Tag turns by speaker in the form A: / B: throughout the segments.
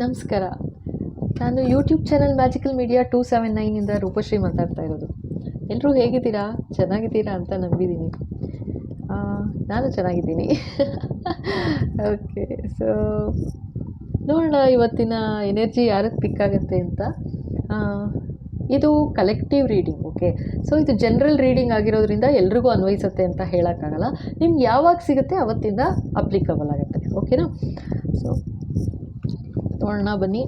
A: ನಮಸ್ಕಾರ. ನಾನು YouTube channel magical media two seven ನೈನಿಂದ Roopashree ಮಾತಾಡ್ತಾ ಇರೋದು. ಎಲ್ಲರೂ ಹೇಗಿದ್ದೀರಾ? ಚೆನ್ನಾಗಿದ್ದೀರಾ ಅಂತ ನಂಬಿದ್ದೀನಿ. ನಾನು ಚೆನ್ನಾಗಿದ್ದೀನಿ. ಓಕೆ ಸೊ ನೋಡೋಣ ಇವತ್ತಿನ ಎನರ್ಜಿ ಯಾರಕ್ಕೆ ಪಿಕ್ ಆಗುತ್ತೆ ಅಂತ. ಇದು ಕಲೆಕ್ಟಿವ್ ರೀಡಿಂಗ್ ಓಕೆ ಸೊ ಇದು ಜನರಲ್ ರೀಡಿಂಗ್ ಆಗಿರೋದ್ರಿಂದ ಎಲ್ರಿಗೂ ಅನ್ವಯಿಸುತ್ತೆ ಅಂತ ಹೇಳೋಕ್ಕಾಗಲ್ಲ. ನಿಮ್ಗೆ ಯಾವಾಗ ಸಿಗುತ್ತೆ ಅವತ್ತಿಂದ ಅಪ್ಲಿಕಬಲ್ ಆಗುತ್ತೆ ಓಕೆನಾ ಸೊ ನೋಡೋಣ ಬನ್ನಿ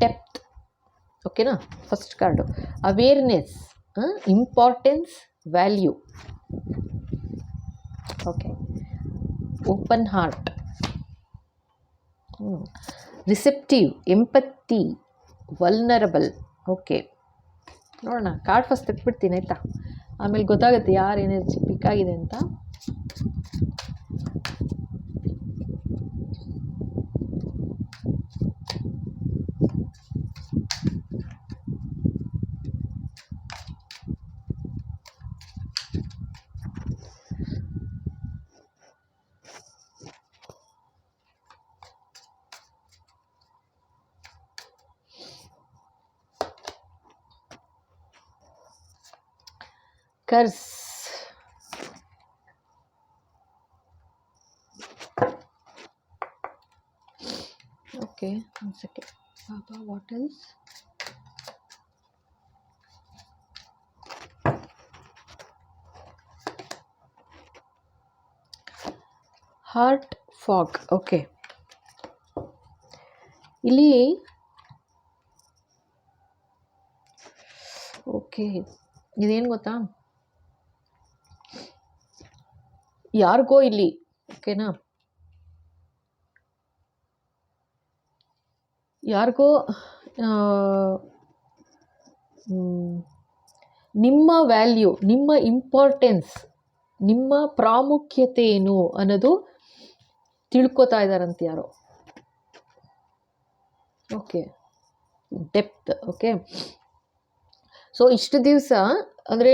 A: ಡೆಪ್ತ್ ಓಕೆನಾ? First card awareness importance value okay open heart receptive empathy vulnerable okay ನೋಡೋಣ. ಕಾರ್ಡ್ ಫಸ್ಟ್ ತೆಗ್ಬಿಡ್ತೀನಿ ಆಯಿತಾ? ಆಮೇಲೆ ಗೊತ್ತಾಗುತ್ತೆ ಯಾರು ಎನರ್ಜಿ ಪಿಕ್ ಆಗಿದೆ ಅಂತ. ಕರ್ಸ್ ಓಕೆ ಒಂದು second Baba what else heart fog okay ಇಲ್ಲಿ ಓಕೆ ಇದೇನು ಗೊತ್ತಾ ಯಾರಿಗೋ ಇಲ್ಲಿ ಓಕೆನಾ ಯಾರಿಗೋ ನಿಮ್ಮ ವ್ಯಾಲ್ಯೂ, ನಿಮ್ಮ ಇಂಪಾರ್ಟೆನ್ಸ್ ನಿಮ್ಮ ಪ್ರಾಮುಖ್ಯತೆ ಏನು ಅನ್ನೋದು ತಿಳ್ಕೊತಾ ಇದ್ದಾರಂತ ಯಾರೋ. ಓಕೆ ಡೆಪ್ತ್ ಓಕೆ ಸೊ ಇಷ್ಟು ದಿವಸ, ಅಂದರೆ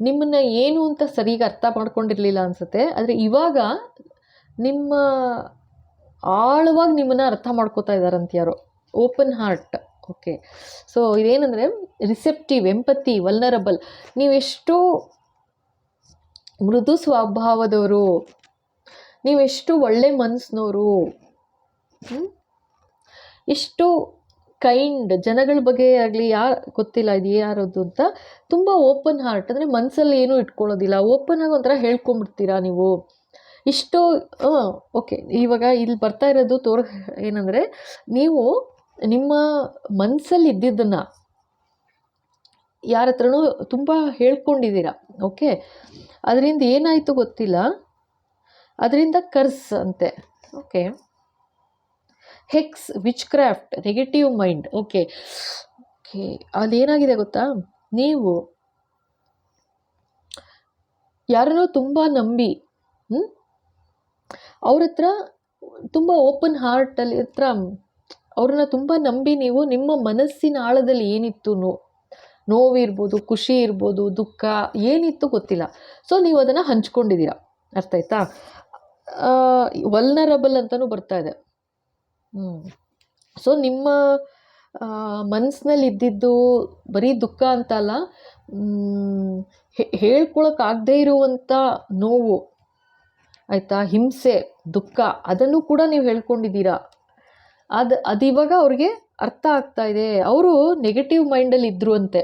A: ನಿಮ್ಮನ್ನ ಏನು ಅಂತ ಸರಿಗೆ ಅರ್ಥ ಮಾಡ್ಕೊಂಡಿರಲಿಲ್ಲ ಅನಿಸುತ್ತೆ. ಆದರೆ ಇವಾಗ ನಿಮ್ಮ ಆಳವಾಗಿ ನಿಮ್ಮನ್ನು ಅರ್ಥ ಮಾಡ್ಕೋತಾ ಇದ್ದಾರಂತ ಯಾರು. Open heart. ಓಕೆ. ಸೊ, ಇದೇನೆಂದರೆ ರಿಸೆಪ್ಟಿವ್, ಎಂಪತಿ, ವಲ್ನರಬಲ್. ನೀವೆಷ್ಟು ಮೃದು ಸ್ವಭಾವದವರು. ನೀವೆಷ್ಟು ಒಳ್ಳೆ ಮನಸ್ಸಿನವರು ಎಷ್ಟು ಕೈಂಡ್ ಜನಗಳ ಬಗ್ಗೆ ಆಗಲಿ ಯಾರು ಗೊತ್ತಿಲ್ಲ ಇದು ಯಾರದ್ದು ಅಂತ ತುಂಬ ಓಪನ್ ಹಾರ್ಟ್ ಅಂದರೆ ಮನಸ್ಸಲ್ಲಿ ಏನೂ ಇಟ್ಕೊಳ್ಳೋದಿಲ್ಲ. ಓಪನ್ ಆಗಿ ಒಂಥರ ಹೇಳ್ಕೊಂಬಿಡ್ತೀರಾ ನೀವು? ಇಷ್ಟು ಓಕೆ ಇವಾಗ ಇಲ್ಲಿ ಬರ್ತಾ ಇರೋದು ತೋರ್, ಏನಂದರೆ ನೀವು ನಿಮ್ಮ ಮನಸ್ಸಲ್ಲಿ ಇದ್ದಿದ್ದನ್ನು ಯಾರ ಹತ್ರನೂ ತುಂಬ ಹೇಳ್ಕೊಂಡಿದ್ದೀರಾ ಓಕೆ ಅದರಿಂದ ಏನಾಯಿತು ಗೊತ್ತಿಲ್ಲ? ಅದರಿಂದ ಕರ್ಸ್ ಅಂತೆ okay hex witchcraft negative mind okay okay ಅದೇನಾಗಿದೆ ಗೊತ್ತಾ? ನೀವು ಯಾರನ್ನೋ ತುಂಬ ನಂಬಿ ಅವ್ರ ಹತ್ರ ತುಂಬ ಓಪನ್ ಹಾರ್ಟಲ್ಲಿ ಹತ್ರ ಅವ್ರನ್ನ ತುಂಬ ನಂಬಿ ನೀವು ನಿಮ್ಮ ಮನಸ್ಸಿನ ಆಳದಲ್ಲಿ ಏನಿತ್ತು ನೋ, ನೋವಿರ್ಬೋದು, ಖುಷಿ ಇರ್ಬೋದು, ದುಃಖ ಏನಿತ್ತು ಗೊತ್ತಿಲ್ಲ. ಸೊ ನೀವು ಅದನ್ನು ಹಂಚ್ಕೊಂಡಿದ್ದೀರ. ಅರ್ಥ ಆಯ್ತಾ? ವಲ್ನರಬಲ್ ಅಂತಲೂ ಬರ್ತಾ ಇದೆ. ಸೊ ನಿಮ್ಮ ಮನಸ್ಸಿನಲ್ಲಿ ಇದ್ದಿದ್ದು ಬರೀ ದುಃಖ ಅಂತ ಅಲ್ಲ ಹೇಳ್ಕೊಳಕ್ಕಾಗದೇ ಇರುವಂಥ ನೋವು, ಆಯಿತಾ, ಹಿಂಸೆ, ದುಃಖ, ಅದನ್ನು ಕೂಡ ನೀವು ಹೇಳ್ಕೊಂಡಿದ್ದೀರಾ? ಅದು ಅದಿವಾಗ ಅವ್ರಿಗೆ ಅರ್ಥ ಆಗ್ತಾ ಇದೆ. ಅವರು ನೆಗೆಟಿವ್ ಮೈಂಡಲ್ಲಿ ಇದ್ದರು ಅಂತೆ.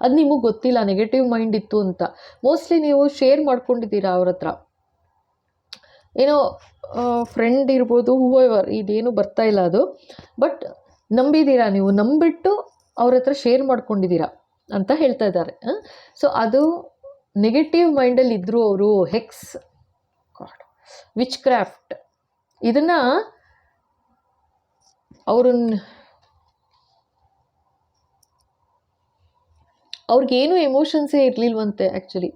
A: ಅದು ನಿಮಗೆ ಗೊತ್ತಿಲ್ಲ ನೆಗೆಟಿವ್ ಮೈಂಡ್ ಇತ್ತು ಅಂತ. ಮೋಸ್ಟ್ಲಿ ನೀವು ಶೇರ್ ಮಾಡ್ಕೊಂಡಿದ್ದೀರಾ ಅವ್ರ ಹತ್ರ? ಏನೋ ಫ್ರೆಂಡ್ ಇರ್ಬೋದು ಹೂವರ್ ಇದೇನು ಬರ್ತಾ ಇಲ್ಲ ಅದು. ಬಟ್ ನಂಬಿದ್ದೀರಾ ನೀವು? ನಂಬಿಟ್ಟು ಅವ್ರ ಹತ್ರ ಶೇರ್ ಮಾಡ್ಕೊಂಡಿದ್ದೀರಾ ಅಂತ ಹೇಳ್ತಾ ಇದ್ದಾರೆ. ಸೊ ಅದು ನೆಗೆಟಿವ್ ಮೈಂಡಲ್ಲಿ ಇದ್ದರು ಅವರು ಹೆಕ್ಸ್ ವಿಚ್ ಕ್ರಾಫ್ಟ್ ಇದನ್ನು ಅವ್ರನ್ನ ಅವ್ರಿಗೇನು ಎಮೋಷನ್ಸೇ ಇರಲಿಲ್ವಂತೆ ಆ್ಯಕ್ಚುಲಿ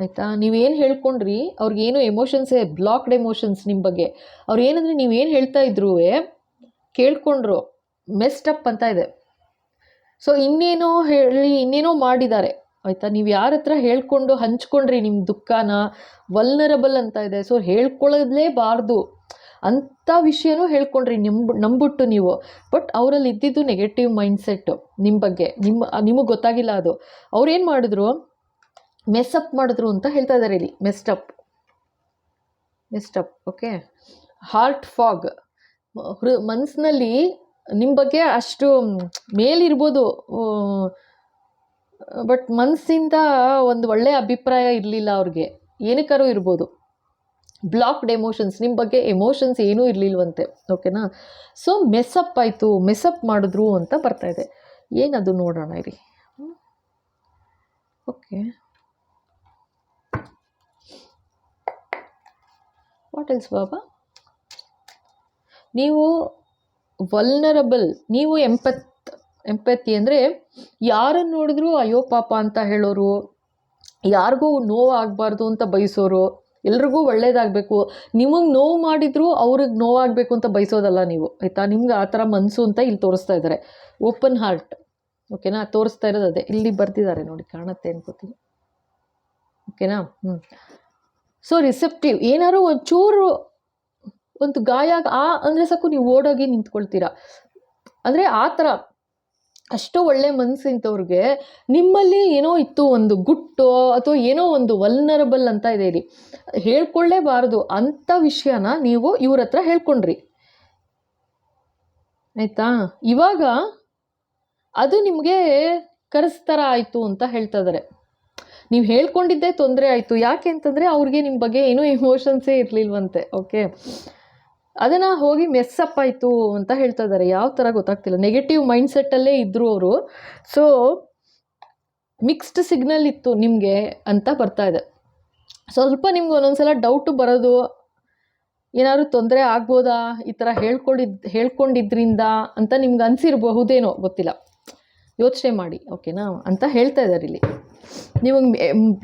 A: ಆಯಿತಾ? ನೀವೇನು ಹೇಳ್ಕೊಂಡ್ರಿ ಅವ್ರಿಗೇನು ಎಮೋಷನ್ಸೇ ಬ್ಲಾಕ್ಡ್ ಎಮೋಷನ್ಸ್ ನಿಮ್ಮ ಬಗ್ಗೆ. ಅವ್ರು ಏನಂದರೆ ನೀವೇನು ಹೇಳ್ತಾ ಇದ್ರೂ ಕೇಳ್ಕೊಂಡ್ರು ಮೆಸ್ಟ್ ಅಪ್ ಅಂತ ಇದೆ. ಸೊ ಇನ್ನೇನೋ ಹೇಳಿ, ಇನ್ನೇನೋ ಮಾಡಿದ್ದಾರೆ. ಆಯಿತಾ? ನೀವು ಯಾರ ಹತ್ರ ಹೇಳ್ಕೊಂಡು ಹಂಚ್ಕೊಂಡ್ರಿ ನಿಮ್ಮ ದುಃಖನ? ವಲ್ನರಬಲ್ ಅಂತ ಇದೆ. ಸೊ ಹೇಳ್ಕೊಳ್ಳಲೇಬಾರ್ದು ಅಂಥ ವಿಷಯನೂ ಹೇಳ್ಕೊಂಡ್ರಿ ನಿಂಬ್ ನಂಬಿಟ್ಟು ನೀವು. ಬಟ್ ಅವರಲ್ಲಿ ಇದ್ದಿದ್ದು ನೆಗೆಟಿವ್ ಮೈಂಡ್ಸೆಟ್ಟು ನಿಮ್ಮ ಬಗ್ಗೆ. ನಿಮ್ಮ, ನಿಮಗೆ ಗೊತ್ತಾಗಿಲ್ಲ ಅದು. ಅವ್ರೇನು ಮಾಡಿದ್ರು ಮೆಸ್ಅಪ್ ಮಾಡಿದ್ರು ಅಂತ ಹೇಳ್ತಾ ಇದ್ದಾರೆ ಇಲ್ಲಿ. Messed up messed up okay heart fog ಹೃ ಮನಸ್ಸಿನಲ್ಲಿ ನಿಮ್ಮ ಬಗ್ಗೆ ಅಷ್ಟು ಮೇಲಿರ್ಬೋದು. ಬಟ್ ಮನಸ್ಸಿಂದ ಒಂದು ಒಳ್ಳೆಯ ಅಭಿಪ್ರಾಯ ಇರಲಿಲ್ಲ ಅವ್ರಿಗೆ. ಏನಕ್ಕಾರು ಇರ್ಬೋದು. ಬ್ಲಾಕ್ಡ್ ಎಮೋಷನ್ಸ್ ನಿಮ್ಮ ಬಗ್ಗೆ ಎಮೋಷನ್ಸ್ ಏನೂ ಇರಲಿಲ್ವಂತೆ. ಓಕೆನಾ ಸೊ ಮೆಸ್ಅಪ್ ಆಯಿತು. ಮೆಸ್ಅಪ್ ಮಾಡಿದ್ರು ಅಂತ ಬರ್ತಾ ಇದೆ. ಏನದು ನೋಡೋಣ ಇರಿ ಓಕೆ ವಾಟ್ ಬಾಬಾ? ನೀವು ವಲ್ನರಬಲ್ ನೀವು ಎಂಪತ್ ಎಂಪತಿ ಅಂದರೆ ಯಾರನ್ನು ನೋಡಿದ್ರು ಅಯ್ಯೋ ಪಾಪ ಅಂತ ಹೇಳೋರು, ಯಾರಿಗೂ ನೋವು ಆಗಬಾರ್ದು ಅಂತ ಬಯಸೋರು, ಎಲ್ರಿಗೂ ಒಳ್ಳೇದಾಗಬೇಕು. ನಿಮಗೆ ನೋವು ಮಾಡಿದ್ರು ಅವ್ರಿಗೆ ನೋವಾಗಬೇಕು ಅಂತ ಬಯಸೋದಲ್ಲ ನೀವು, ಆಯಿತಾ? ನಿಮ್ಗೆ ಆ ಥರ ಮನಸ್ಸು ಅಂತ ಇಲ್ಲಿ ತೋರಿಸ್ತಾ ಇದ್ದಾರೆ. ಓಪನ್ ಹಾರ್ಟ್ ಓಕೆನಾ ತೋರಿಸ್ತಾ ಇರೋದು ಅದೇ. ಇಲ್ಲಿ ಬರ್ತಿದ್ದಾರೆ ನೋಡಿ, ಕಾಣುತ್ತೆ ಅನ್ಕೋತೀನಿ. ಓಕೆನಾ ಹ್ಞೂ ಸೊ ರಿಸೆಪ್ಟಿವ್ ಏನಾದ್ರು ಒಂಚೂರು ಒಂದು ಗಾಯ ಆ ಅಂದರೆ ಸಾಕು ನೀವು ಓಡೋಗಿ ನಿಂತ್ಕೊಳ್ತೀರಾ. ಅಂದರೆ ಆ ಥರ ಅಷ್ಟು ಒಳ್ಳೆ ಮನಸ್ಸಿಂಥವ್ರಿಗೆ ನಿಮ್ಮಲ್ಲಿ ಏನೋ ಇತ್ತು ಒಂದು ಗುಟ್ಟು ಅಥವಾ ಏನೋ ಒಂದು ವಲ್ನರಬಲ್ ಅಂತ ಇದೆ ಇಲ್ಲಿ. ಹೇಳ್ಕೊಳ್ಳೇಬಾರದು. ಅಂಥ ವಿಷಯನ ನೀವು ಇವ್ರ ಹತ್ರ ಹೇಳ್ಕೊಂಡ್ರಿ. ಆಯಿತಾ? ಇವಾಗ ಅದು ನಿಮಗೆ ಕರೆಸ್ತರ ಆಯಿತು ಅಂತ ಹೇಳ್ತಾ ಇದ್ದಾರೆ ನೀವು ಹೇಳ್ಕೊಂಡಿದ್ದೇ ತೊಂದರೆ ಆಯಿತು. ಯಾಕೆ ಅಂತಂದರೆ ಅವ್ರಿಗೆ ನಿಮ್ಮ ಬಗ್ಗೆ ಏನೂ ಎಮೋಷನ್ಸೇ ಇರಲಿಲ್ವಂತೆ ಓಕೆ ಅದನ್ನು ಹೋಗಿ ಮೆಸ್ಸಪ್ ಆಯಿತು ಅಂತ ಹೇಳ್ತಾ ಇದ್ದಾರೆ ಯಾವ ಥರ ಗೊತ್ತಾಗ್ತಿಲ್ಲ. ನೆಗೆಟಿವ್ ಮೈಂಡ್ಸೆಟ್ಟಲ್ಲೇ ಇದ್ದರು ಅವರು. ಸೊ ಮಿಕ್ಸ್ಡ್ ಸಿಗ್ನಲ್ ಇತ್ತು ನಿಮಗೆ ಅಂತ ಬರ್ತಾ ಇದೆ. ಸ್ವಲ್ಪ ನಿಮ್ಗೆ ಒಂದೊಂದ್ಸಲ ಡೌಟು ಬರೋದು, ಏನಾದ್ರು ತೊಂದರೆ ಆಗ್ಬೋದಾ? ಈ ಥರ ಹೇಳ್ಕೊಂಡಿದ್ದು ಹೇಳ್ಕೊಂಡಿದ್ರಿಂದ ಅಂತ ನಿಮ್ಗೆ ಅನಿಸಿರಬಹುದೇನೋ ಗೊತ್ತಿಲ್ಲ. ಯೋಚನೆ ಮಾಡಿ ಓಕೆನಾ ಅಂತ ಹೇಳ್ತಾ ಇದ್ದಾರೆ ಇಲ್ಲಿ. ನೀವು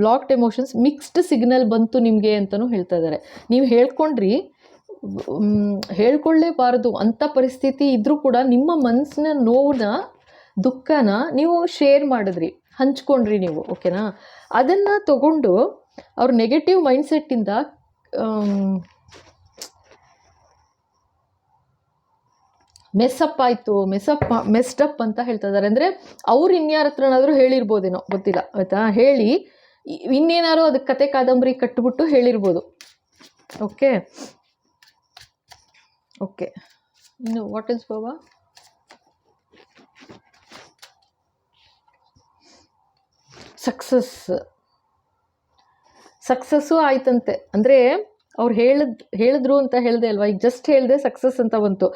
A: ಬ್ಲಾಕ್ಡ್ ಎಮೋಷನ್ಸ್ ಮಿಕ್ಸ್ಡ್ ಸಿಗ್ನಲ್ ಬಂತು ನಿಮಗೆ ಅಂತಲೂ ಹೇಳ್ತಾ ಇದ್ದಾರೆ. ನೀವು ಹೇಳ್ಕೊಂಡ್ರಿ ಹೇಳ್ಕೊಳ್ಳೇಬಾರದು. ಅಂಥ ಪರಿಸ್ಥಿತಿ ಇದ್ದರೂ ಕೂಡ ನಿಮ್ಮ ಮನಸ್ಸಿನ ನೋವನ್ನ ದುಃಖನ ನೀವು ಶೇರ್ ಮಾಡಿದ್ರಿ. ಹಂಚ್ಕೊಂಡ್ರಿ ನೀವು ಓಕೆನಾ ಅದನ್ನು ತಗೊಂಡು ಅವ್ರ ನೆಗೆಟಿವ್ ಮೈಂಡ್ಸೆಟ್ಟಿಂದ ಮೆಸ್ಸಪ್ ಆಯಿತು ಮೆಸ್ಸಪ್ ಮೆಸ್ಡಪ್ ಅಂತ ಹೇಳ್ತಾ ಇದ್ದಾರೆ. ಅಂದರೆ ಅವ್ರು ಇನ್ಯಾರ ಹತ್ರನಾದರೂ ಹೇಳಿರ್ಬೋದೇನೋ, ಗೊತ್ತಿಲ್ಲ, ಆಯಿತಾ? ಹೇಳಿ, ಇನ್ನೇನಾದ್ರು ಅದಕ್ಕೆ ಕತೆ ಕಾದಂಬರಿ ಕಟ್ಟಿಬಿಟ್ಟು ಹೇಳಿರ್ಬೋದು. ಓಕೆ ಓಕೆ ಇನ್ನು what is Baba? Success success ಆಯ್ತಂತೆ. ಅಂದರೆ ಅವ್ರು ಹೇಳಿದ್, ಹೇಳಿದ್ರು ಅಂತ ಹೇಳಿದೆ ಅಲ್ವಾ? ಈಗ ಜಸ್ಟ್ ಹೇಳಿದೆ ಸಕ್ಸಸ್ ಅಂತ ಬಂತು.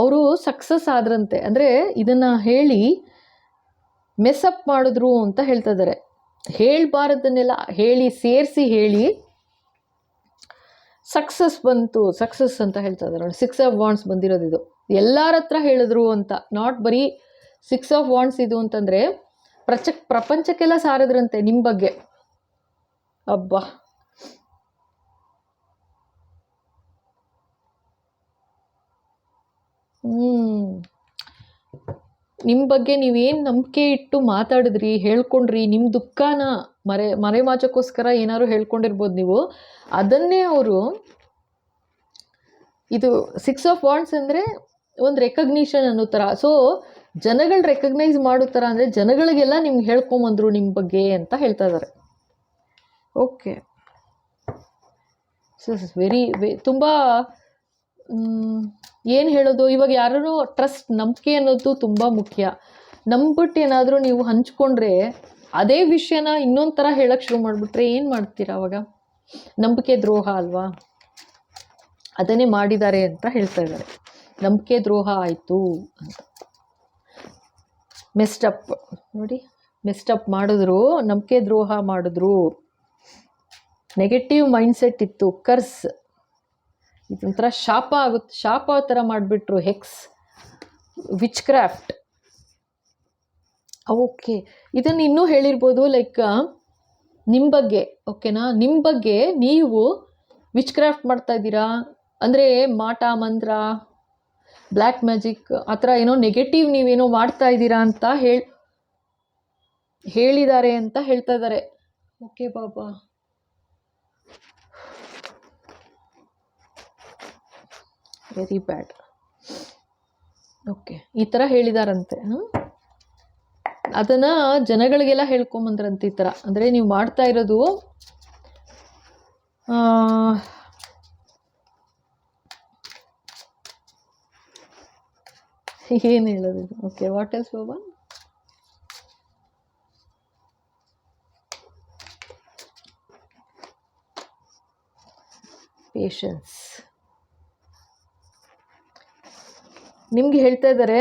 A: ಅವರು ಸಕ್ಸಸ್ ಆದ್ರಂತೆ. ಅಂದರೆ ಇದನ್ನು ಹೇಳಿ ಮೆಸ್ಅಪ್ ಮಾಡಿದ್ರು ಅಂತ ಹೇಳ್ತಾ ಇದ್ದಾರೆ ಹೇಳಬಾರದನ್ನೆಲ್ಲ ಹೇಳಿ, ಸೇರಿಸಿ ಹೇಳಿ ಸಕ್ಸಸ್ ಬಂತು ಸಕ್ಸಸ್ ಅಂತ ಹೇಳ್ತಾ ಇದ್ದಾರೆ ನೋಡಿ. ಸಿಕ್ಸ್ ಆಫ್ ವಾಂಡ್ಸ್ ಬಂದಿರೋದು ಇದು. ಎಲ್ಲರ ಹತ್ರ ಹೇಳಿದ್ರು ಅಂತ. ನಾಟ್ ಬರೀ ಸಿಕ್ಸ್ ಆಫ್ ವಾಂಡ್ಸ್ ಇದು ಅಂತಂದರೆ ಪ್ರಚ ಪ್ರಪಂಚಕ್ಕೆಲ್ಲ ಸಾರಿದ್ರಂತೆ ನಿಮ್ಮ ಬಗ್ಗೆ. ಅಬ್ಬಾ. ನಿಮ್ಮ ಬಗ್ಗೆ ನೀವೇನು ನಂಬಿಕೆ ಇಟ್ಟು ಮಾತಾಡಿದ್ರಿ, ಹೇಳ್ಕೊಂಡ್ರಿ ನಿಮ್ಮ ದುಃಖನ ಮರೆ, ಮರೆಮಾಚಕ್ಕೋಸ್ಕರ ಏನಾದ್ರು ಹೇಳ್ಕೊಂಡಿರ್ಬೋದು ನೀವು. ಅದನ್ನೇ ಅವರು ಇದು ಸಿಕ್ಸ್ ಆಫ್ ವಾಂಡ್ಸ್ ಅಂದರೆ ಒಂದು ರೆಕಗ್ನಿಷನ್ ಅನ್ನೋ ಥರ ಸೊ ಜನಗಳು ರೆಕಗ್ನೈಸ್ ಮಾಡೋ ಥರ ಅಂದರೆ ಜನಗಳಿಗೆಲ್ಲ ನಿಮ್ಗೆ ಹೇಳ್ಕೊಂಬಂದ್ರು ನಿಮ್ಮ ಬಗ್ಗೆ ಅಂತ ಹೇಳ್ತಾ ಇದ್ದಾರೆ ಓಕೆ ಸೊ ವೆರಿ ವೆ ತುಂಬ ಏನು ಹೇಳೋದು? ಇವಾಗ ಯಾರು ಟ್ರಸ್ಟ್ ನಂಬಿಕೆ ಅನ್ನೋದು ತುಂಬ ಮುಖ್ಯ. ನಂಬಿಟ್ಟು ಏನಾದರೂ ನೀವು ಹಂಚ್ಕೊಂಡ್ರೆ ಅದೇ ವಿಷಯನ ಇನ್ನೊಂದು ಥರ ಹೇಳೋಕ್ಕೆ ಶುರು ಮಾಡಿಬಿಟ್ರೆ ಏನು ಮಾಡ್ತೀರಾ ಅವಾಗ? ನಂಬಿಕೆ ದ್ರೋಹ ಅಲ್ವಾ? ಅದನ್ನೇ ಮಾಡಿದ್ದಾರೆ ಅಂತ ಹೇಳ್ತಾ ಇದ್ದಾರೆ. ನಂಬಿಕೆ ದ್ರೋಹ ಆಯಿತು ಅಂತ. ಮೆಸ್ಟಪ್ ನೋಡಿ ಮೆಸ್ಟಪ್ ಮಾಡಿದ್ರು, ನಂಬಿಕೆ ದ್ರೋಹ ಮಾಡಿದ್ರು. ನೆಗೆಟಿವ್ ಮೈಂಡ್ಸೆಟ್ ಇತ್ತು ಕರ್ಸ್ ಇದೊಂಥರ ಶಾಪ ಆಗುತ್ತೆ. ಶಾಪ ಥರ ಮಾಡಿಬಿಟ್ರು ಹೆಕ್ಸ್. Which craft okay. ಇದನ್ನು ಇನ್ನೂ ಹೇಳಿರ್ಬೋದು ಲೈಕ್ ನಿಮ್ಮ ಬಗ್ಗೆ ಓಕೆನಾ ನಿಮ್ಮ ಬಗ್ಗೆ ನೀವು ವಿಚ್ ಕ್ರಾಫ್ಟ್ ಮಾಡ್ತಾ ಇದ್ದೀರಾ? ಅಂದರೆ ಮಾಟ, ಮಂತ್ರ ಬ್ಲ್ಯಾಕ್ ಮ್ಯಾಜಿಕ್ ಆ ಥರ ಏನೋ ನೆಗೆಟಿವ್ ನೀವೇನೋ ಮಾಡ್ತಾ ಇದ್ದೀರಾ ಅಂತ ಹೇಳಿ, ಹೇಳಿದ್ದಾರೆ ಅಂತ ಹೇಳ್ತಾ ಇದ್ದಾರೆ. Okay, Baba. Very bad okay ಈ ಥರ ಹೇಳಿದಾರಂತೆ? ಅದನ್ನು ಜನಗಳಿಗೆಲ್ಲ ಹೇಳ್ಕೊಂಬಂದ್ರಂತೆ ಈ ಥರ ಅಂದರೆ ನೀವು ಮಾಡ್ತಾ ಇರೋದು ಏನು ಹೇಳೋದು okay what else Baba patience ನಿಮ್ಗೆ ಹೇಳ್ತಾ ಇದ್ದಾರೆ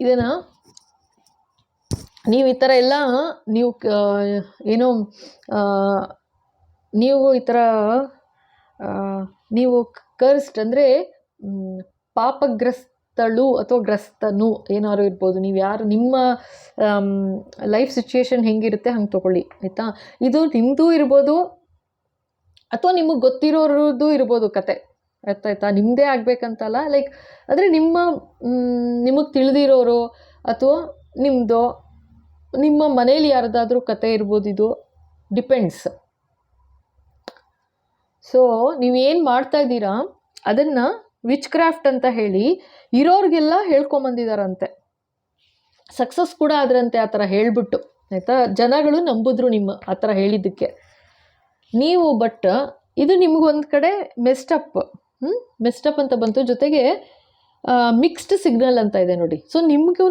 A: ಇದನ್ನು ನೀವು ಈ ಥರ ಎಲ್ಲ ನೀವು ಏನು ನೀವು ಈ ಥರ ನೀವು ಕರ್ಸ್ಟ್ ಅಂದರೆ ಪಾಪಗ್ರಸ್ತಳು ಅಥವಾ ಗ್ರಸ್ತನು ಏನಾದ್ರು ಇರ್ಬೋದು. ನೀವು ಯಾರು, ನಿಮ್ಮ ಲೈಫ್ ಸಿಚುಯೇಷನ್ ಹೆಂಗಿರುತ್ತೆ ಹಂಗೆ ತೊಗೊಳ್ಳಿ, ಆಯಿತಾ? ಇದು ನಿಮ್ಮದು ಇರ್ಬೋದು ಅಥವಾ ನಿಮಗೆ ಗೊತ್ತಿರೋರದ್ದು ಇರ್ಬೋದು ಕತೆ. ಆಯ್ತಾ? ನಿಮ್ಮದೇ ಆಗಬೇಕಂತಲ್ಲ ಲೈಕ್ ಅಂದರೆ ನಿಮ್ಮ ನಿಮಗೆ ತಿಳಿದಿರೋರು ಅಥವಾ ನಿಮ್ಮದು ನಿಮ್ಮ ಮನೇಲಿ ಯಾರ್ದಾದ್ರೂ ಕತೆ ಇರ್ಬೋದು ಇದು ಡಿಪೆಂಡ್ಸ್ ಸೊ ನೀವೇನು ಮಾಡ್ತಾ ಇದ್ದೀರಾ, ಅದನ್ನು ವಿಚ್ ಕ್ರಾಫ್ಟ್ ಅಂತ ಹೇಳಿ ಇರೋರಿಗೆಲ್ಲ ಹೇಳ್ಕೊಂಬಂದಿದಾರಂತೆ. ಸಕ್ಸಸ್ ಕೂಡ ಆದ್ರಂತೆ ಆ ಥರ ಹೇಳ್ಬಿಟ್ಟು, ಆಯಿತಾ? ಜನಗಳು ನಂಬಿದ್ರು ನಿಮ್ಮ ಆ ಥರ ಹೇಳಿದ್ದಕ್ಕೆ. ನೀವು ಬಟ್ ಇದು ನಿಮಗೊಂದು ಕಡೆ ಮೆಸ್ಟಪ್ ಹ್ಞೂ ಮೆಸ್ಟಪ್ ಅಂತ ಬಂತು. ಜೊತೆಗೆ ಮಿಕ್ಸ್ಡ್ ಸಿಗ್ನಲ್ ಅಂತ ಇದೆ ನೋಡಿ. ಸೊ ನಿಮಗೂ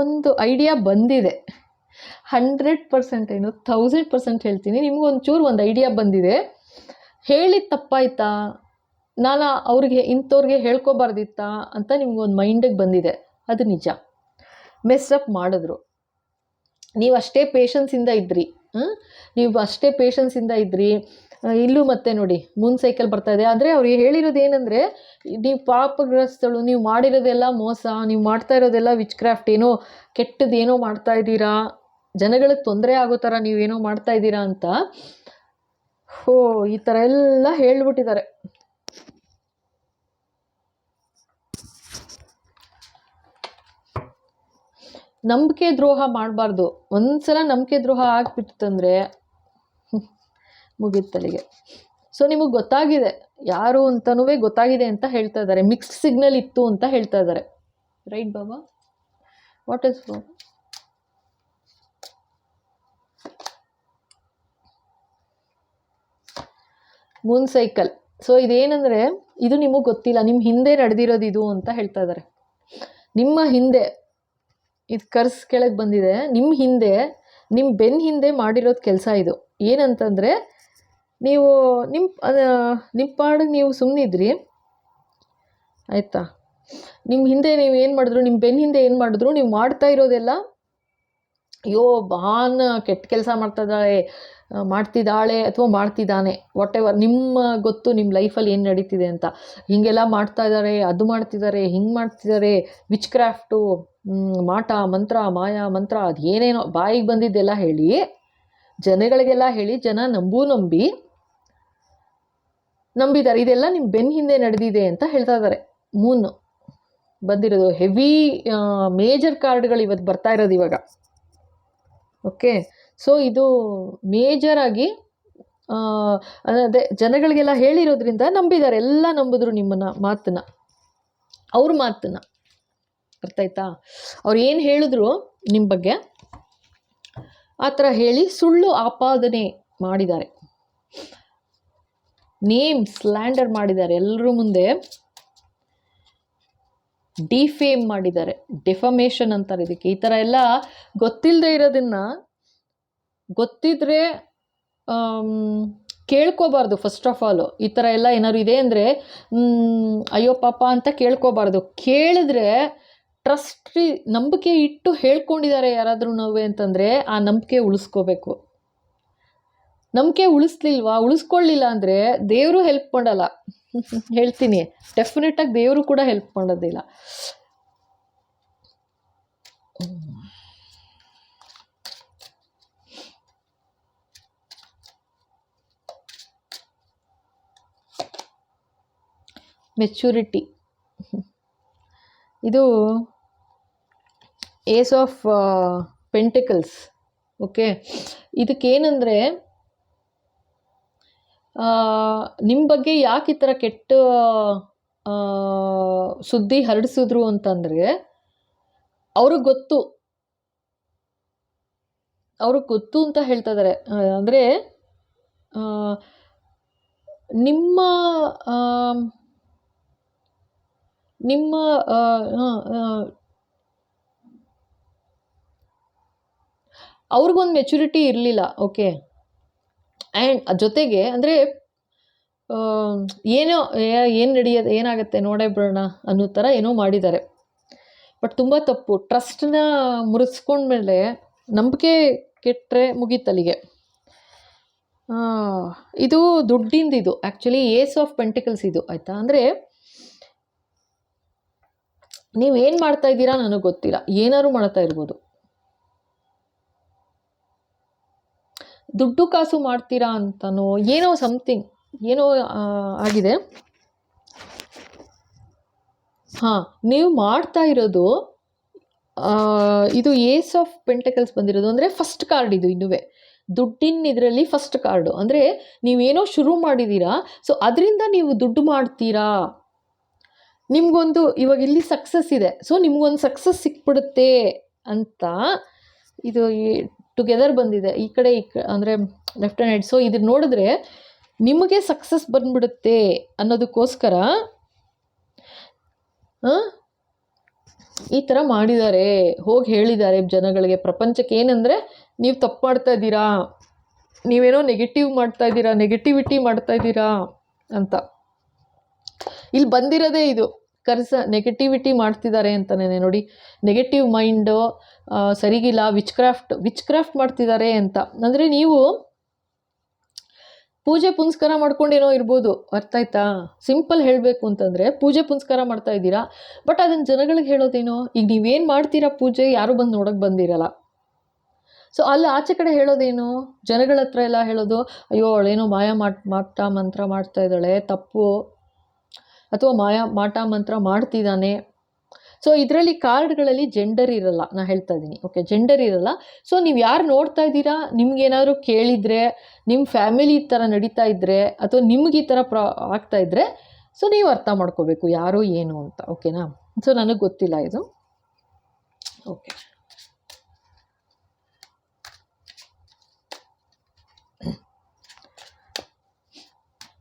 A: ಒಂದು ಐಡಿಯಾ ಬಂದಿದೆ. ಹಂಡ್ರೆಡ್ ಪರ್ಸೆಂಟ್ ಏನು ಥೌಸಂಡ್ ಪರ್ಸೆಂಟ್ ಹೇಳ್ತೀನಿ. ನಿಮಗೊಂಚೂರು ಒಂದು ಐಡಿಯಾ ಬಂದಿದೆ. ಹೇಳಿ ತಪ್ಪಾಯ್ತಾ? ನಾನು ಅವ್ರಿಗೆ, ಇಂಥವ್ರಿಗೆ ಹೇಳ್ಕೊಬಾರ್ದಿತ್ತಾ? ಅಂತ ನಿಮ್ಗೊಂದು ಮೈಂಡಿಗೆ ಬಂದಿದೆ. ಅದು ನಿಜ. ಮೆಸ್ಟಪ್ ಮಾಡಿದ್ರು. ನೀವು ಅಷ್ಟೇ ಪೇಷನ್ಸಿಂದ ಇದ್ರಿ? ನೀವು ಅಷ್ಟೇ ಪೇಷನ್ಸಿಂದ ಇದ್ರಿ. ಇಲ್ಲೂ ಮತ್ತೆ ನೋಡಿ ಮೂನ್ ಸೈಕಲ್ ಬರ್ತಾ ಇದೆ. ಆದರೆ ಅವ್ರಿಗೆ ಹೇಳಿರೋದು ಏನಂದರೆ, ನೀವು ಪಾಪಗ್ರಸ್ತಳು, ನೀವು ಮಾಡಿರೋದೆಲ್ಲ ಮೋಸ, ನೀವು ಮಾಡ್ತಾ ಇರೋದೆಲ್ಲ ವಿಚ್ ಕ್ರಾಫ್ಟ್ ಏನೋ ಕೆಟ್ಟದ್ದು ಏನೋ ಮಾಡ್ತಾ ಇದ್ದೀರಾ, ಜನಗಳಿಗೆ ತೊಂದರೆ ಆಗೋ ಥರ ನೀವೇನೋ ಮಾಡ್ತಾ ಇದ್ದೀರಾ ಅಂತ, ಹೋ, ಈ ಥರ ಎಲ್ಲ ಹೇಳ್ಬಿಟ್ಟಿದ್ದಾರೆ. ನಂಬಿಕೆ ದ್ರೋಹ ಮಾಡಬಾರ್ದು. ಒಂದ್ಸಲ ನಂಬಿಕೆ ದ್ರೋಹ ಆಗ್ಬಿಡ್ತಂದ್ರೆ ಮುಗಿತಲ್ಲಿಗೆ ಸೊ ನಿಮಗೆ ಗೊತ್ತಾಗಿದೆ. ಯಾರು ಅಂತನೂ ಗೊತ್ತಾಗಿದೆ ಅಂತ ಹೇಳ್ತಾ ಇದ್ದಾರೆ. ಮಿಕ್ಸ್ಡ್ ಸಿಗ್ನಲ್ ಇತ್ತು ಅಂತ ಹೇಳ್ತಾ ಇದ್ದಾರೆ. Right Baba? What is Baba moon cycle so ಇದೇನಂದ್ರೆ, ಇದು ನಿಮಗೆ ಗೊತ್ತಿಲ್ಲ. ನಿಮ್ಮ ಹಿಂದೆ ನಡೆದಿರೋದು ಇದು ಅಂತ ಹೇಳ್ತಾ ಇದ್ದಾರೆ. ನಿಮ್ಮ ಹಿಂದೆ, ಇದು ಕರ್ಸ್ ಕೆಳಗೆ ಬಂದಿದೆ. ನಿಮ್ಮ ಹಿಂದೆ ನಿಮ್ಮ ಬೆನ್ನ ಹಿಂದೆ ಮಾಡಿರೋದು ಕೆಲಸ ಇದು. ಏನಂತಂದರೆ ನೀವು ನಿಮ್ಮ ನಿಮ್ಮ ಪಾಡಿಗೆ ನೀವು ಸುಮ್ಮನಿದ್ರಿ ಆಯಿತಾ? ನಿಮ್ಮ ಹಿಂದೆ ನೀವು ಏನು ಮಾಡಿದ್ರು ನಿಮ್ಮ ಬೆನ್ನ ಹಿಂದೆ ಏನು ಮಾಡಿದ್ರು, ನೀವು ಮಾಡ್ತಾ ಇರೋದೆಲ್ಲ, ಅಯ್ಯೋ ಬಾನ್ ಕೆಟ್ಟ ಕೆಲಸ ಮಾಡ್ತಿದ್ದಾಳೆ ಮಾಡ್ತಿದ್ದಾಳೆ ಅಥವಾ ಮಾಡ್ತಿದ್ದಾನೆ ವಾಟ್ ಎವರ್ ನಿಮ್ಮ ಗೊತ್ತು ನಿಮ್ಮ ಲೈಫಲ್ಲಿ ಏನು ನಡೀತಿದೆ ಅಂತ. ಹೀಗೆಲ್ಲ ಮಾಡ್ತಾ ಇದ್ದಾರೆ ಅದು ಮಾಡ್ತಿದ್ದಾರೆ ಹಿಂಗೆ ಮಾಡ್ತಿದ್ದಾರೆ ವಿಚ್ ಕ್ರಾಫ್ಟು ಮಾಟ, ಮಂತ್ರ, ಮಾಯಾ, ಮಂತ್ರ, ಅದು ಏನೇನೋ, ಬಾಯಿಗೆ ಬಂದಿದ್ದೆಲ್ಲ ಹೇಳಿ, ಜನಗಳಿಗೆಲ್ಲ ಹೇಳಿ, ಜನ ನಂಬೂ ನಂಬಿ ನಂಬಿದ್ದಾರೆ. ಇದೆಲ್ಲ ನಿಮ್ಮ ಬೆನ್ನ ಹಿಂದೆ ನಡೆದಿದೆ ಅಂತ ಹೇಳ್ತಾ ಇದ್ದಾರೆ. ಮೂನ್ ಬಂದಿರೋದು ಹೆವಿ ಮೇಜರ್ ಕಾರ್ಡ್ಗಳು ಇವತ್ತು ಬರ್ತಾ ಇರೋದು ಇವಾಗ. ಓಕೆ ಸೊ ಇದು ಮೇಜರ್ ಆಗಿ ಆ, ಅದೇ ಜನಗಳಿಗೆಲ್ಲ ಹೇಳಿರೋದ್ರಿಂದ ನಂಬಿದ್ದಾರೆ. ಎಲ್ಲ ನಂಬಿದ್ರು ನಿಮ್ಮನ್ನ ಮಾತನ್ನ. ಅವ್ರ ಮಾತನ್ನ. ಅರ್ಥ ಆಯ್ತಾ? ಅವ್ರು ಏನು ಹೇಳಿದ್ರು ನಿಮ್ಮ ಬಗ್ಗೆ? ಆ ಥರ ಹೇಳಿ ಸುಳ್ಳು ಆಪಾದನೆ ಮಾಡಿದ್ದಾರೆ. ನೇಮ್ ಸ್ಲ್ಯಾಂಡರ್ ಮಾಡಿದ್ದಾರೆ ಎಲ್ಲರ ಮುಂದೆ. ಡಿಫೇಮ್ ಮಾಡಿದ್ದಾರೆ. ಡಿಫಮೇಷನ್ ಅಂತಾರೆ ಇದಕ್ಕೆ. ಈ ಥರ ಎಲ್ಲ ಗೊತ್ತಿಲ್ಲದೆ ಇರೋದನ್ನ ಗೊತ್ತಿದ್ರೆ ಕೇಳ್ಕೋಬಾರ್ದು ಫಸ್ಟ್ ಆಫ್ ಆಲ್ ಈ ಥರ ಎಲ್ಲ ಏನಾದ್ರು ಇದೆ ಅಂದರೆ ಅಯ್ಯೋ ಪಾಪ ಅಂತ ಕೇಳ್ಕೋಬಾರ್ದು. ಕೇಳಿದ್ರೆ ಟ್ರಸ್ಟ್ ನಂಬಿಕೆ ಇಟ್ಟು ಹೇಳ್ಕೊಂಡಿದ್ದಾರೆ ಯಾರಾದ್ರೂ ನೋವೇ ಅಂತಂದರೆ ಆ ನಂಬಿಕೆ ಉಳಿಸ್ಕೋಬೇಕು. ನಂಬಿಕೆ ಉಳಿಸ್ಲಿಲ್ವಾ? ಉಳಿಸ್ಕೊಳ್ಳಿಲ್ಲ ಅಂದರೆ ದೇವರು ಹೆಲ್ಪ್ ಮಾಡಲ್ಲ. ಹೇಳ್ತೀನಿ. ಡೆಫಿನೆಟಾಗಿ ದೇವರು ಕೂಡ ಹೆಲ್ಪ್ ಮಾಡೋದಿಲ್ಲ. ಮೆಚ್ಯೂರಿಟಿ ಇದು ಏಸ್ ಆಫ್ ಪೆಂಟಿಕಲ್ಸ್ ಓಕೆ ಇದಕ್ಕೇನೆಂದರೆ ನಿಮ್ಮ ಬಗ್ಗೆ ಯಾಕೆ ಈ ಥರ ಕೆಟ್ಟ ಸುದ್ದಿ ಹರಡಿಸಿದ್ರು ಅಂತಂದರೆ, ಅವ್ರಿಗೆ ಗೊತ್ತು. ಅವ್ರಿಗೆ ಗೊತ್ತು ಅಂತ ಹೇಳ್ತಾ ಇದ್ದಾರೆ ಅಂದರೆ ನಿಮ್ಮ ನಿಮ್ಮ ಅವ್ರಿಗೊಂದು ಮೆಚುರಿಟಿ ಇರಲಿಲ್ಲ ಓಕೆ ಆ್ಯಂಡ್ ಜೊತೆಗೆ ಅಂದರೆ ಏನೋ ಏನು ನಡೆಯೋದು, ಏನಾಗುತ್ತೆ ನೋಡೇ ಬಿಡೋಣ ಅನ್ನೋ ಥರ ಏನೋ ಮಾಡಿದ್ದಾರೆ. ಬಟ್ ತುಂಬ ತಪ್ಪು. ಟ್ರಸ್ಟನ್ನ ಮುರಿಸ್ಕೊಂಡ್ಮೇಲೆ ನಂಬಿಕೆ ಕೆಟ್ಟರೆ ಮುಗೀತಲ್ಲಿಗೆ. ಇದು ದುಡ್ಡಿಂದು ಇದು ಆ್ಯಕ್ಚುಲಿ ಏಸ್ ಆಫ್ ಪೆಂಟಿಕಲ್ಸ್ ಇದು, ಆಯಿತಾ? ಅಂದರೆ ನೀವೇನು ಮಾಡ್ತಾ ಇದ್ದೀರಾ ನನಗೆ ಗೊತ್ತಿಲ್ಲ. ಏನಾದ್ರು ಮಾಡ್ತಾ ಇರ್ಬೋದು. ದುಡ್ಡು ಕಾಸು ಮಾಡ್ತೀರಾ ಅಂತನೋ ಏನೋ ಸಮಥಿಂಗ್ ಏನೋ ಆಗಿದೆ. ಹಾಂ, ನೀವು ಮಾಡ್ತಾ ಇರೋದು ಇದು ಏಸ್ ಆಫ್ ಪೆಂಟಕಲ್ಸ್ ಬಂದಿರೋದು, ಅಂದರೆ ಫಸ್ಟ್ ಕಾರ್ಡ್ ಇದು ಇನ್ನುವೇ. ದುಡ್ಡಿನ ಇದರಲ್ಲಿ ಫಸ್ಟ್ ಕಾರ್ಡು, ಅಂದರೆ ನೀವೇನೋ ಶುರು ಮಾಡಿದ್ದೀರಾ ಸೊ ಅದರಿಂದ ನೀವು ದುಡ್ಡು ಮಾಡ್ತೀರಾ. ನಿಮಗೊಂದು ಇವಾಗ ಇಲ್ಲಿ ಸಕ್ಸಸ್ ಇದೆ, ಸೊ ನಿಮ್ಗೊಂದು ಸಕ್ಸಸ್ ಸಿಕ್ಬಿಡುತ್ತೆ ಅಂತ ಇದು ಟುಗೆದರ್ ಬಂದಿದೆ, ಈ ಕಡೆ ಈ ಅಂದರೆ ಲೆಫ್ಟ್ ಆ್ಯಂಡ್ ಸೊ ಇದನ್ನ ನೋಡಿದ್ರೆ ನಿಮಗೆ ಸಕ್ಸಸ್ ಬಂದ್ಬಿಡುತ್ತೆ ಅನ್ನೋದಕ್ಕೋಸ್ಕರ ಈ ಥರ ಮಾಡಿದ್ದಾರೆ, ಹೋಗಿ ಹೇಳಿದ್ದಾರೆ ಜನಗಳಿಗೆ, ಪ್ರಪಂಚಕ್ಕೆ ಏನಂದರೆ ನೀವು ತಪ್ಪು ಮಾಡ್ತಾ ಇದ್ದೀರಾ, ನೀವೇನೋ ನೆಗೆಟಿವ್ ಮಾಡ್ತಾ ಇದ್ದೀರಾ ನೆಗೆಟಿವಿಟಿ ಮಾಡ್ತಾ ಇದ್ದೀರಾ ಅಂತ. ಇಲ್ಲಿ ಬಂದಿರೋದೇ ಇದು. ಕರ್ಸ ನೆಗೆಟಿವಿಟಿ ಮಾಡ್ತಿದ್ದಾರೆ ಅಂತಲೇ ನೋಡಿ. ನೆಗೆಟಿವ್ ಮೈಂಡು ಸರಿಗಿಲ್ಲ ವಿಚ್ ಕ್ರಾಫ್ಟ್ ವಿಚ್ ಕ್ರಾಫ್ಟ್ ಮಾಡ್ತಿದ್ದಾರೆ ಅಂತ. ಅಂದರೆ ನೀವು ಪೂಜೆ ಪುನಸ್ಕಾರ ಮಾಡ್ಕೊಂಡೇನೋ ಇರ್ಬೋದು. ಅರ್ಥ ಆಯ್ತಾ? ಸಿಂಪಲ್ ಹೇಳಬೇಕು ಅಂತಂದರೆ ಪೂಜೆ ಪುನಸ್ಕಾರ ಮಾಡ್ತಾ ಇದ್ದೀರಾ. ಬಟ್ ಅದನ್ನು ಜನಗಳಿಗೆ ಹೇಳೋದೇನೋ? ಈಗ ನೀವೇನು ಮಾಡ್ತೀರಾ ಪೂಜೆ? ಯಾರು ಬಂದು ನೋಡೋಕೆ ಬಂದಿರಲ್ಲ. ಸೊ ಅಲ್ಲಿ ಆಚೆ ಕಡೆ ಹೇಳೋದೇನು? ಜನಗಳ ಹತ್ರ ಎಲ್ಲ ಹೇಳೋದು, ಅಯ್ಯೋ, ಅವಳೇನೋ ಮಾಯ ಮಾಡ್ ಮಾಟ ಮಂತ್ರ ಮಾಡ್ತಾ ಇದ್ದಾಳೆ, ತಪ್ಪು. ಅಥವಾ ಮಾಯಾ, ಮಾಟ ಮಂತ್ರ ಮಾಡ್ತಿದ್ದಾನೆ ಸೊ ಇದರಲ್ಲಿ ಕಾರ್ಡ್ಗಳಲ್ಲಿ ಜೆಂಡರ್ ಇರಲ್ಲ. ನಾನು ಹೇಳ್ತಾ ಇದ್ದೀನಿ. ಓಕೆ ಜೆಂಡರ್ ಇರಲ್ಲ. ಸೊ ನೀವು ಯಾರು ನೋಡ್ತಾ ಇದ್ದೀರಾ? ನಿಮ್ಗೇನಾದ್ರು ಕೇಳಿದರೆ ನಿಮ್ಮ ಫ್ಯಾಮಿಲಿ ಈ ಥರ ನಡೀತಾ ಇದ್ದರೆ ಅಥವಾ ನಿಮ್ಗೆ ಈ ಥರ ಪ್ರಾ, ಆಗ್ತಾ ಇದ್ದರೆ ಸೊ ನೀವು ಅರ್ಥ ಮಾಡ್ಕೋಬೇಕು, ಯಾರು ಏನು ಅಂತ. ಓಕೆನಾ ಸೊ ನನಗೆ ಗೊತ್ತಿಲ್ಲ ಇದು. ಓಕೆ